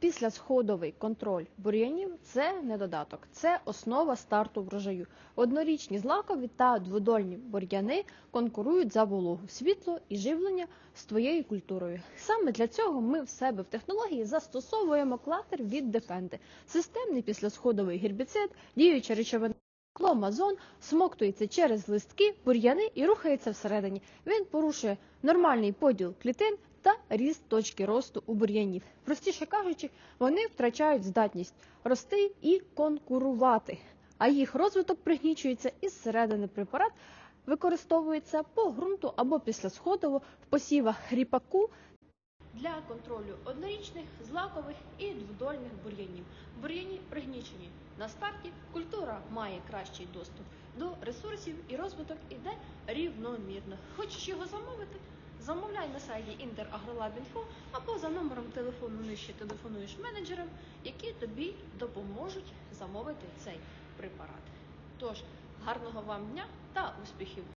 Післясходовий контроль бур'янів це не додаток, це основа старту врожаю. Однорічні злакові та дводольні бур'яни конкурують за вологу, світло і живлення з твоєю культурою. Саме для цього ми в себе в технології застосовуємо клатер від Defendi Системний післясходовий гербіцид, діюча речовина. Кломазон смоктується через листки, бур'яни і рухається всередині. Він порушує нормальний поділ клітин та ріст точки росту у бур'янів. Простіше кажучи, вони втрачають здатність рости і конкурувати, а їх розвиток пригнічується із середини препарат використовується по ґрунту або післясходово в посівах ріпаку для контролю однорічних, злакових і дводольних бур'янів. Бур'яні пригнічені на старті, культура має кращий доступ до ресурсів і розвиток іде рівномірно. Хочеш його замовити? Замовляй на сайті interagrolab.info або за номером телефону нижче телефонуєш менеджерам, які тобі допоможуть замовити цей препарат. Тож, гарного вам дня та успіхів!